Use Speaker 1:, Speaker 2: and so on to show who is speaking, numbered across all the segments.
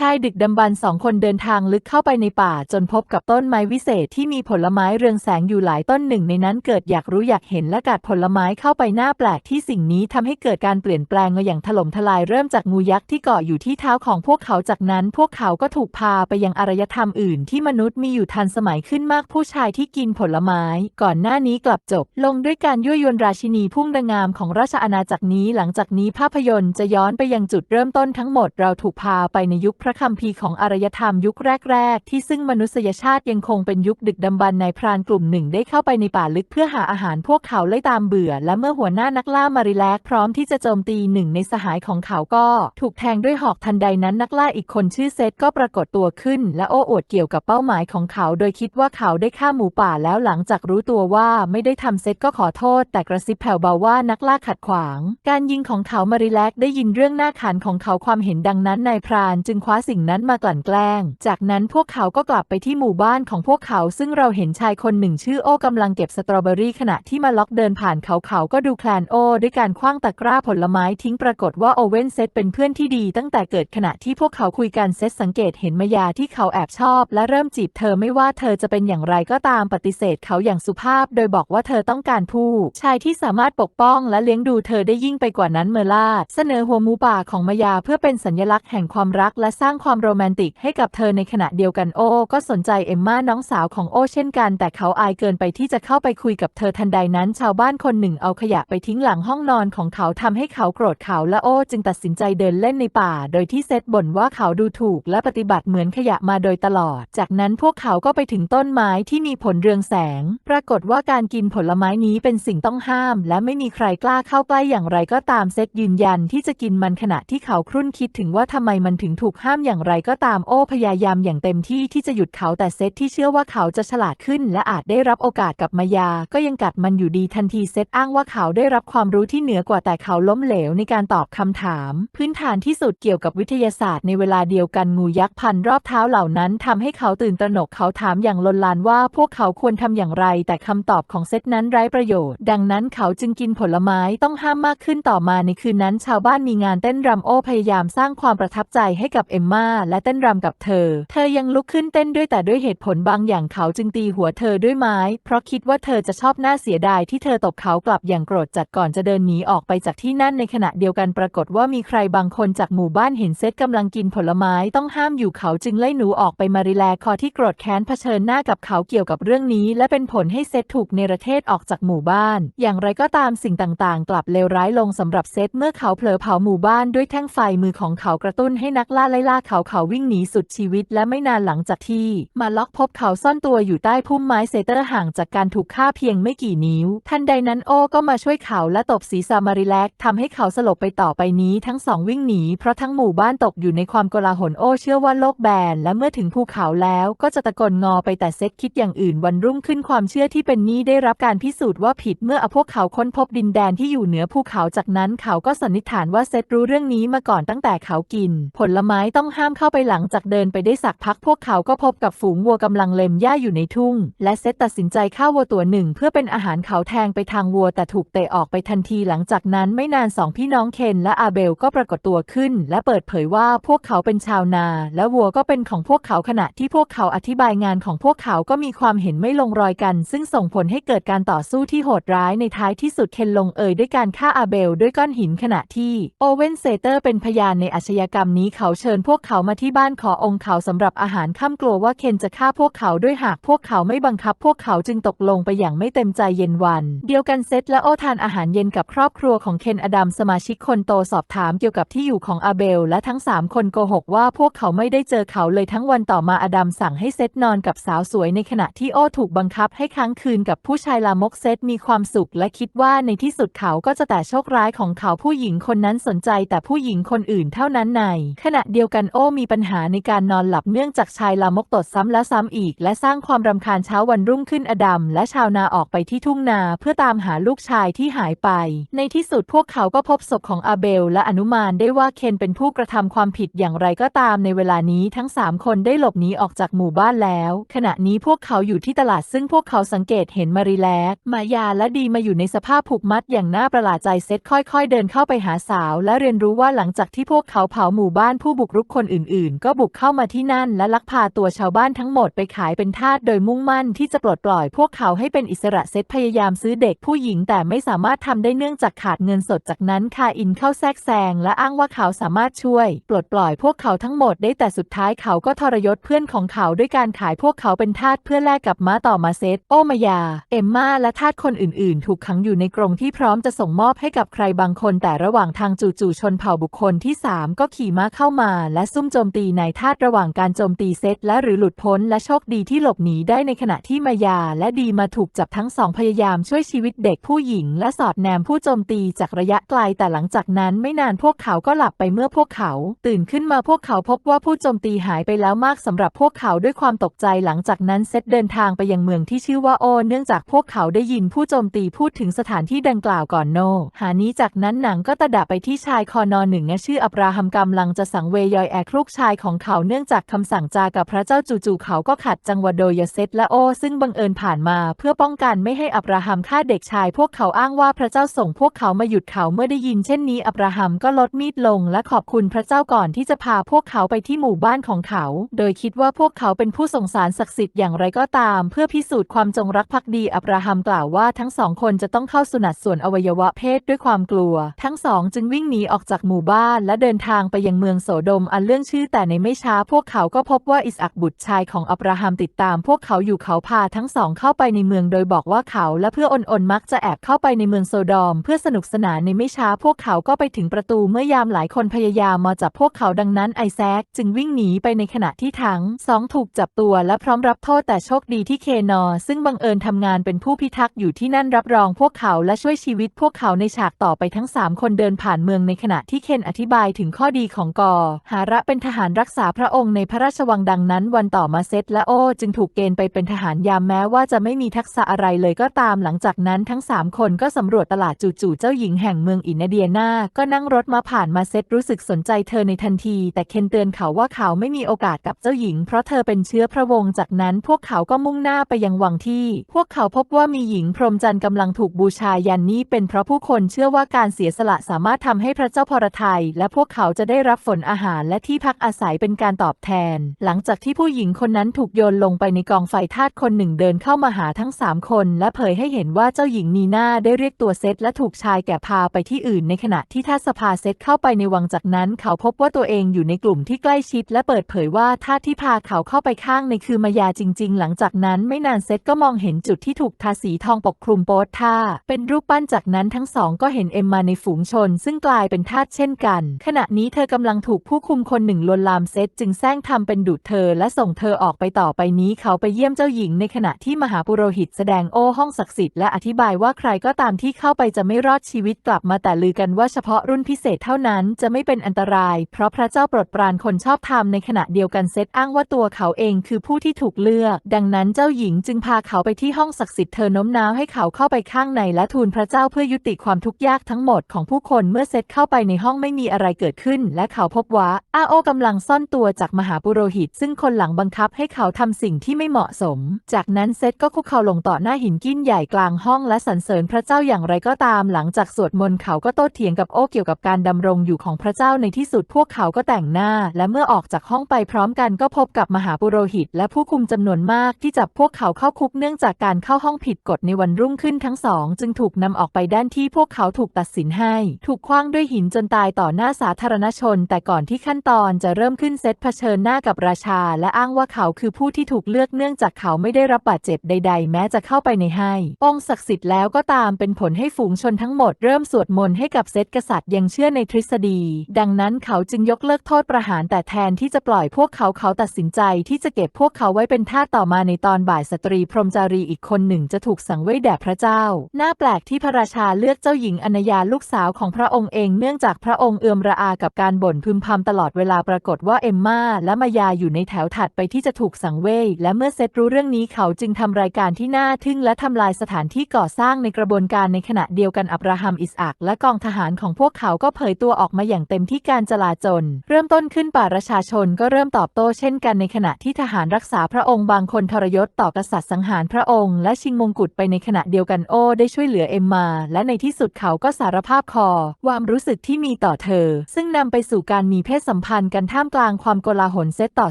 Speaker 1: ชายดึกดำบรรสองคนเดินทางลึกเข้าไปในป่าจนพบกับต้นไม้วิเศษที่มีผลไม้เรืองแสงอยู่หลายต้นหนึ่งในนั้นเกิดอยากรู้อยากเห็นและกัดผลไม้เข้าไปหน้าแปลกที่สิ่งนี้ทำให้เกิดการเปลี่ยนแปลงอย่างถล่มทลายเริ่มจากงูยักษ์ที่เกาะอยู่ที่เท้าของพวกเขาจากนั้น พวกเขาก็ถูกพาไปยังอารยธรรมอื่นที่มนุษย์มีอยู่ทันสมัยขึ้นมากผู้ชายที่กินผลไม้ ก่อนหน้านี้กลับจบ ลงด้วยการยั่วยวนราชินีพุ่งระงามของราชอาณาจักรนี้หลังจากนี้ภาพยนตร์จะย้อนไปยังจุดเริ่มต้นทั้งหมดเราถูกพาไปในยุคพระคัมภีร์ของอารยธรรมยุคแรก ๆ ที่ซึ่งมนุษยชาติยังคงเป็นยุคดึกดำบรรพ์นายพรานกลุ่มหนึ่งได้เข้าไปในป่าลึกเพื่อหาอาหารพวกเขาไล่ตามเบื่อ และเมื่อหัวหน้านักล่ามาริแลกพร้อมที่จะโจมตีหนึ่งในสหายของเขาก็ ถูกแทงด้วยหอกทันใดนั้นนักล่าอีกคนชื่อเซตก็ปรากฏตัวขึ้น และโอ้อวดเกี่ยวกับเป้าหมายของเขา โดยคิดว่าเขาได้ฆ่าหมูป่าแล้วหลังจากรู้ตัวว่าไม่ได้ทำเซตก็ขอโทษ แต่กระซิบแผ่วเบาว่านักล่าขัดขวาง การยิงของเขามาริแลกได้ยินเรื่องหน้าขันของเขาความเห็นดังนั้นนายพรานจึงคว้าสิ่งนั้นมากลั่นแกล้ง จากนั้นพวกเขาก็กลับไปที่หมู่บ้านของพวกเขา ซึ่งเราเห็นชายคนหนึ่งชื่อโอกำลังเก็บสตรอเบอรี่ขณะที่มาล็อกเดินผ่านเขาเขาก็ดูแคลนโอ ด้วยการคว้างตะกร้าผลไม้ทิ้งปรากฏว่าโอเว่นเซตเป็นเพื่อนที่ดีตั้งแต่เกิดขณะที่พวกเขาคุยกันเซตสังเกตเห็นมายาที่เขาแอบชอบ และเริ่มจีบเธอไม่ว่าเธอจะเป็นอย่างไรก็ตามปฏิเสธเขาอย่างสุภาพ โดยบอกว่าเธอต้องการผู้ชายที่สามารถปกป้องและเลี้ยงดูเธอได้ยิ่งไปกว่านั้นเมอลาดเสนอหัวหมูป่าของมายาเพื่อเป็นสัญลักษณ์แห่งความรักและสร้างางความโรแมนติกให้กับเธอในขณะเดียวกันโอก็สนใจเอมม่าน้องสาวของโอเช่นกัน แต่เขาอายเกินไปที่จะเข้าไปคุยกับเธอทันใดนั้น ชาวบ้านคนหนึ่งเอาขยะไปทิ้งหลังห้องนอนของเขาทำให้เขาโกรธเขาและโอจึงตัดสินใจเดินเล่นในป่า โดยที่เซตบ่นว่าเขาดูถูกและปฏิบัติเหมือนขยะมาโดยตลอด จากนั้นพวกเขาก็ไปถึงต้นไม้ที่มีผลเรืองแสง ปรากฏว่าการกินผลไม้นี้เป็นสิ่งต้องห้าม และไม่มีใครกล้าเข้าใกล้อย่างไรก็ตามเซตยืนยันที่จะกินมันขณะที่เขาครุ่นคิดถึงว่าทำไมมันถึงถูกห้ามอย่างไรก็ตามโอพยายามอย่างเต็มที่ที่จะหยุดเขาแต่เซตที่เชื่อว่าเขาจะฉลาดขึ้น และอาจได้รับโอกาสกับมายา ก็ยังกัดมันอยู่ดีทันทีเซตอ้างว่าเขาได้รับความรู้ที่เหนือกว่าแต่เขาล้มเหลวในการตอบคำถาม พื้นฐานที่สุดเกี่ยวกับวิทยาศาสตร์ในเวลาเดียวกันงูยักษ์พันรอบเท้าเหล่านั้นทำให้เขาตื่นตระหนกเขาถามอย่างลนลานว่าพวกเขาควรทำอย่างไร แต่คำตอบของเซตนั้นไร้ประโยชน์ ดังนั้นเขาจึงกินผลไม้ต้องห้ามมากขึ้นต่อมาในคืนนั้น ชาวบ้านมีงานเต้นรำโอพยายามสร้างความประทับใจให้กับเอมมาและเต้นรำกับเธอ เธอยังลุกขึ้นเต้นด้วยแต่ด้วยเหตุผลบางอย่างเขาจึงตีหัวเธอด้วยไม้ เพราะคิดว่าเธอจะชอบหน้าเสียดายที่เธอตบเขากลับอย่างโกรธจัดก่อนจะเดินหนีออกไปจากที่นั่นในขณะเดียวกันปรากฏว่ามีใครบางคนจากหมู่บ้านเห็นเซตกำลังกินผลไม้ต้องห้ามอยู่เขาจึงไล่หนูออกไปมาริแลคอที่โกรธแค้นเผชิญหน้ากับเขาเกี่ยวกับเรื่องนี้ และเป็นผลให้เซตถูกเนรเทศออกจากหมู่บ้าน อย่างไรก็ตามสิ่งต่างๆ กลับเลวร้ายลงสำหรับเซตเมื่อเขาเผลอเผาหมู่บ้านด้วยแท่งไฟมือของเขากระตุ้นให้นักล่าไล่ล่าเขาเขาวิ่งหนีสุดชีวิตและไม่นานหลังจากที่ มาล็อกพบเขาซ่อนตัวอยู่ใต้พุ่มไม้เซเตอร์ห่างจากการถูกฆ่าเพียงไม่กี่นิ้ว ทันใดนั้นโอก็มาช่วยเขาและตบศีรษะมาริแลกทำให้เขาสลบไปต่อไปนี้ทั้งสองวิ่งหนีเพราะทั้งหมู่บ้านตกอยู่ในความโกลาหลโอเชื่อว่าโลกแบนและเมื่อถึงภูเขาแล้วก็จะตะกนงอไปแต่เซตคิดอย่างอื่นวันรุ่งขึ้นความเชื่อที่เป็นนี้ได้รับการพิสูจน์ว่าผิดเมื่ออพวกเขาค้นพบดินแดนที่อยู่เหนือภูเขาจากนั้นเขาก็สันนิษฐานว่าเซตรู้เรื่องนี้มาก่อนตั้งแต่เขากิน ผลไม้ต้องห้ามเข้าไปหลังจากเดินไปได้สักพักพวกเขาก็พบกับฝูงวัวกำลังเล็มหญ้าอยู่ในทุ่ง และเซตตัดสินใจฆ่าวัวตัวหนึ่ง เพื่อเป็นอาหารเขาแทงไปทางวัวแต่ถูกเตะออกไปทันทีหลังจากนั้นไม่นานสองพี่น้องเคนและอาเบลก็ปรากฏตัวขึ้น และเปิดเผยว่าพวกเขาเป็นชาวนา และวัวก็เป็นของพวกเขาขณะที่พวกเขาอธิบายงานของพวกเขาก็มีความเห็นไม่ลงรอยกัน ซึ่งส่งผลให้เกิดการต่อสู้ที่โหดร้ายในท้ายที่สุดเคนลงเอยด้วยการฆ่าอาเบลด้วยก้อนหินขณะที่โอเวนเซเตอร์เป็นพยานในอาชญากรรมนี้เขาเชิญพวกเขามาที่บ้านขอองค์เขาสำหรับอาหารข้ามกลัวว่าเคนจะฆ่าพวกเขาด้วยหากพวกเขาไม่บังคับ พวกเขาจึงตกลงไปอย่างไม่เต็มใจเย็นวัน เดียวกันเซตและโอทานอาหารเย็นกับครอบครัวของเคนอดัมสมาชิกคนโตสอบถามเกี่ยวกับที่อยู่ของอาเบล และทั้งสามคนโกหกว่าพวกเขาไม่ได้เจอเขาเลยทั้งวันต่อมาอดัมสั่งให้เซตนอนกับสาวสวยในขณะที่โอถูกบังคับให้ค้างคืนกับผู้ชายลามกเซตมีความสุข และคิดว่าในที่สุดเขาก็จะแต่โชคร้ายของเขาผู้หญิงคนนั้นสนใจ แต่ผู้หญิงคนอื่นเท่านั้นในขณะเดียวกันันโอมีปัญหาในการนอนหลับเนื่องจากชายลามกตดซ้ำและซ้ำอีก และสร้างความรำคาญเช้าวันรุ่งขึ้นอดัมและชาวนาออกไปที่ทุ่งนาเพื่อตามหาลูกชายที่หายไป ในที่สุดพวกเขาก็พบศพของอาเบล และอนุมานได้ว่าเคนเป็นผู้กระทำความผิดอย่างไรก็ตามในเวลานี้ทั้งสามคนได้หลบหนีออกจากหมู่บ้านแล้ว ขณะนี้พวกเขาอยู่ที่ตลาดซึ่งพวกเขาสังเกตเห็นมารีแลกมายาและดีมาอยู่ในสภาพผูกมัดอย่างน่าประหลาดใจเซตค่อย ๆ เดินเข้าไปหาสาว และเรียนรู้ว่าหลังจากที่พวกเขาเผาหมู่บ้านผู้บุกรุกกคนอื่นๆ ก็บุกเข้ามาที่นั่นและลักพาตัวชาวบ้านทั้งหมดไปขายเป็นทาสโดยมุ่งมั่นที่จะปลดปล่อยพวกเขาให้เป็นอิสระเซตพยายามซื้อเด็กผู้หญิงแต่ไม่สามารถทำได้เนื่องจากขาดเงินสดจากนั้นคาอินเข้าแทรกแซงและอ้างว่าเขาสามารถช่วย ปลดปล่อยพวกเขาทั้งหมดได้แต่สุดท้ายเขาก็ทรยศเพื่อนของเขาด้วยการขายพวกเขาเป็นทาสเพื่อแลกกับม้าต่อมาเซตโอมายา เอมมาและทาสคนอื่นๆ ถูกขังอยู่ในกรงที่พร้อมจะส่งมอบให้กับใครบางคนแต่ระหว่างทางจู่ๆชนเผ่าบุคคลที่ 3 ก็ขี่ม้าเข้ามาและซุ่มโจมตีนายทาสระหว่างการโจมตีเซตและหรือหลุดพ้นและโชคดีที่หลบหนีได้ในขณะที่มายาและดีมาถูกจับทั้งสองพยายามช่วยชีวิตเด็กผู้หญิง และสอดแนมผู้โจมตีจากระยะไกลแต่หลังจากนั้นไม่นานพวกเขาก็หลับไปเมื่อพวกเขา ตื่นขึ้นมาพวกเขาพบว่าผู้โจมตีหายไปแล้วมากสำหรับพวกเขาด้วยความตกใจหลังจากนั้นเซตเดินทางไปยังเมืองที่ชื่อว่าโอ เนื่องจากพวกเขาได้ยินผู้โจมตีพูดถึงสถานที่ดังกล่าวก่อนโน หานี้จากนั้นหนังก็ตะดะไปที่ชายคอนอหนึ่งชื่ออับราฮัมกำลังจะสังเวยอยแอกลูกชายของเขาเนื่องจากคำสั่งจากับพระเจ้าจู่ๆเขาก็ขัดจังหวะโดยเซตและโอ ซึ่งบังเอิญผ่านมาเพื่อป้องกันไม่ให้อับราฮัมฆ่าเด็กชาย พวกเขาอ้างว่าพระเจ้าส่งพวกเขามาหยุดเขาเมื่อได้ยินเช่นนี้อับราฮัมก็ลดมีดลงและขอบคุณพระเจ้าก่อนที่จะพาพวกเขาไปที่หมู่บ้านของเขา โดยคิดว่าพวกเขาเป็นผู้ส่งสารศักดิ์สิทธิ์อย่างไรก็ตาม เพื่อพิสูจน์ความจงรักภักดีอับราฮัมกล่าวว่าทั้งสองคนจะต้องเข้าสุนัตส่วนอวัยวะเพศด้วยความกลัว ทั้งสองจึงวิ่งหนีออกจากหมู่บ้านและเดินทางไปยังเมืองโสดมอันเรื่องชื่อแต่ในไม่ช้าพวกเขาก็พบว่าอิสอักบุตรชายของอับราฮัมติดตาม พวกเขาอยู่เขาพาทั้งสองเข้าไปในเมืองโดยบอกว่าเขาและเพื่ออนอนมักจะแอบเข้าไปในเมืองโซโดมเพื่อสนุกสนานในไม่ช้าพวกเขาก็ไปถึงประตูเมื่อยามหลายคนพยายามมาจับพวกเขาดังนั้นไอแซคจึงวิ่งหนีไปในขณะที่ทั้งสองถูกจับตัวและพร้อมรับโทษแต่โชคดีที่เคนอ ซึ่งบังเอิญทำงานเป็นผู้พิทักษ์อยู่ที่นั่นรับรองพวกเขาและช่วยชีวิตพวกเขาในฉากต่อไปทั้ง 3 คนเดินผ่านเมืองในขณะที่เคนอธิบายถึงข้อดีของกอหาระเป็นทหารรักษาพระองค์ในพระราชวังดังนั้น วันต่อมาเซตและโอ จึงถูกเกณฑ์ไปเป็นทหารยามแม้ว่าจะไม่มีทักษะอะไรเลยก็ตามหลังจากนั้นทั้ง 3 คนก็สำรวจตลาดจู่ๆเจ้าหญิงแห่งเมืองอินเดียนา ก็นั่งรถมาผ่านมาเซตรู้สึกสนใจเธอในทันที แต่เคนเตือนเขาว่าเขาไม่มีโอกาสกับเจ้าหญิง เพราะเธอเป็นเชื้อพระวงศ์จากนั้นพวกเขาก็มุ่งหน้าไปยังวังที่ พวกเขาพบว่ามีหญิงพรหมจันทร์กำลังถูกบูชายันนี้เป็นเพราะผู้คนเชื่อว่าการเสียสละสามารถทำให้พระเจ้าพรทัยและพวกเขาจะได้รับฝนอาหารและที่พักอาศัยเป็นการตอบแทน หลังจากที่ผู้หญิงคนนั้นถูกโยนลงไปในกองไฟทาสคนหนึ่งเดินเข้ามาหาทั้งสามคนและเผยให้เห็นว่าเจ้าหญิงนีน่าได้เรียกตัวเซตและถูกชายแก่พาไปที่อื่นในขณะที่ทาสสภาเซตเข้าไปในวังจากนั้น เขาพบว่าตัวเองอยู่ในกลุ่มที่ใกล้ชิด และเปิดเผยว่าทาที่พาเขาเข้าไปข้างในคือมายาจริง ๆ หลังจากนั้นไม่นานเซตก็มองเห็นจุดที่ถูกทาสีทองปกคลุมโป๊ตท่า เป็นรูปปั้นจากนั้นทั้งสองก็เห็นเอ็มมาในฝูงชน ซึ่งกลายเป็นทาสเช่นกัน ขณะนี้เธอกำลังถูกผู้คุมคนหนึ่งลวนลามเซตจึงแซงทำเป็นดุดเธอและส่งเธอออกไปต่อไปนี้เขาไปเยี่ยมเจ้าหญิงในขณะที่มหาปุโรหิตแสดงโอ้ห้องศักดิ์สิทธิ์และอธิบายว่าใครก็ตามที่เข้าไปจะไม่รอดชีวิตกลับมาแต่ลือกันว่าเฉพาะรุ่นพิเศษเท่านั้นจะไม่เป็นอันตราย เพราะพระเจ้าโปรดปรานคนชอบธรรมในขณะเดียวกันเซตอ้างว่าตัวเขาเองคือผู้ที่ถูกเลือก ดังนั้นเจ้าหญิงจึงพาเขาไปที่ห้องศักดิ์สิทธิ์เธอโน้มน้าวให้เขาเข้าไปข้างในและทูลพระเจ้าเพื่อยุติความทุกข์ยากทั้งหมดของผู้คนเมื่อเซตเข้าไปในห้องไม่มีอะไรเกิดขึ้น และเขาพบว่า อาโอกำลังซ่อนตัวจากมหาปุโรหิต ซึ่งคนหลังบังคับให้เขาทำสิ่งที่ไม่เหมาะสม จากนั้นเซตก็คุกเข่าลงต่อหน้าหินกิ้นใหญ่กลางห้องและสรรเสริญพระเจ้าอย่างไรก็ตาม หลังจากสวดมนต์เขาก็โต้เถียงกับโอเกี่ยวกับการดำรงอยู่ของพระเจ้าในที่สุดพวกเขาก็แต่งหน้า และเมื่อออกจากห้องไปพร้อมกันก็พบกับมหาปุโรหิต และผู้คุมจำนวนมากที่จับพวกเขาเข้าคุกเนื่องจากการเข้าห้องผิดกฎในวันรุ่งขึ้นทั้งสอง จึงถูกนำออกไปด้านที่พวกเขาถูกตัดสินให้ ถูกคว้างด้วยหินจนตายต่อหน้าสาธารณชน แต่ก่อนที่ขั้นตอนจะเริ่มขึ้นเซตเผชิญหน้ากับราชา และอ้างว่าเขาคือผู้ที่ถูกเลือกเนื่องจากเขาไม่ได้รับบาดเจ็บใด ๆ แม้จะเข้าไปในให้ องค์ศักดิ์สิทธิ์แล้วก็ตามเป็นผลให้ฝูงชนทั้งหมดเริ่มสวดมนต์ให้กับเซตกษัตริย์ยังเชื่อในทฤษฎี ดังนั้นเขาจึงยกเลิกโทษประหารแต่แทนที่จะปล่อยพวกเขาเขาตัดสินใจที่จะเก็บพวกเขาไว้เป็นทาสต่อมาในตอนบ่ายสตรีพรหมจารีอีกคนหนึ่งจะถูกสังเวยแด่พระเจ้าน่าแปลกที่พระราชาเลือกเจ้าหญิงอนยาลูกสาวของพระองค์เองเนื่องจากพระองค์เอือมระอากับการบ่นพึมพำตลอดเวลาปรากฏว่าเอมมาและมายาอยู่ในแถวถัดไปที่จะถูกสังเวยและเมื่อเซตรู้เรื่องนี้เขาจึงทำรายการที่น่าทึ่งและทำลายสถานที่ก่อสร้างในกระบวนการในขณะเดียวกันอับราฮัมอิสอักและกองทหารของพวกเขาก็เผยตัวออกมาอย่างเต็มที่การจลาจล เริ่มต้นขึ้นป่าประชาชนก็เริ่มตอบโต้เช่นกันในขณะที่ทหารรักษาพระองค์บางคนทรยศต่อกษัตริย์สังหารพระองค์ และชิงมงกุฎไปในขณะเดียวกันโอได้ช่วยเหลือเอมมา และในที่สุดเขาก็สารภาพคอความรู้สึกที่มีต่อเธอ ซึ่งนำไปสู่การมีเพศสัมมพันธ์กันท่ามกลางความโกลาหลเซตต่อ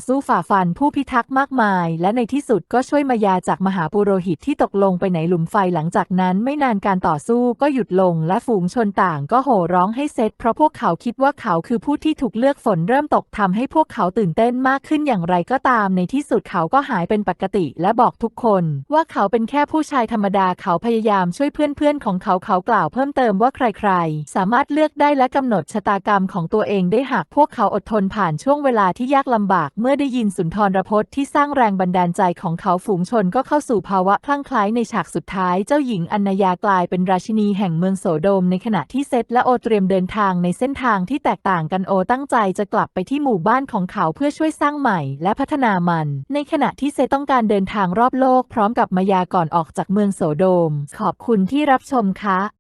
Speaker 1: สู้ฝ่าฟันผู้พิทักษ์มากมาย และในที่สุดก็ช่วยมายาจากมหาปุโรหิตที่ตกลงไปในหลุมไฟหลังจากนั้นไม่นานการต่อสู้ก็หยุดลงและฝูงชนต่างก็โห่ร้องให้เซตเพราะพวกเขาคิดว่าเขาคือผู้ที่ถูกเลือกฝนเริ่มตกทำให้พวกเขาตื่นเต้นมากขึ้นอย่างไรก็ตามในที่สุดเขาก็หายเป็นปกติและบอกทุกคนว่าเขาเป็นแค่ผู้ชายธรรมดาเขาพยายามช่วยเพื่อนๆของเขาเขากล่าวเพิ่มเติมว่าใครๆ สามารถเลือกได้และกำหนดชะตากรรมของตัวเองได้หากพวกเขาอดทนผ่านช่วงเวลาที่ยากลำบาก เมื่อได้ยินสุนทรพจน์ที่สร้างแรงบันดาลใจของเขาฝูงชนก็เข้าสู่ภาวะคลั่งไคล้ในฉากสุดท้าย เจ้าหญิงอันนยากลายเป็นราชินีแห่งเมืองโสโดม ในขณะที่เซตและโอเตรียมเดินทางในเส้นทางที่แตกต่างกันโอตั้งใจจะกลับไปที่หมู่บ้านของเขาเพื่อช่วยสร้างใหม่และพัฒนามัน ในขณะที่เซตต้องการเดินทางรอบโลกพร้อมกับมายาก่อนออกจากเมืองโสโดม ขอบคุณที่รับชมค่ะ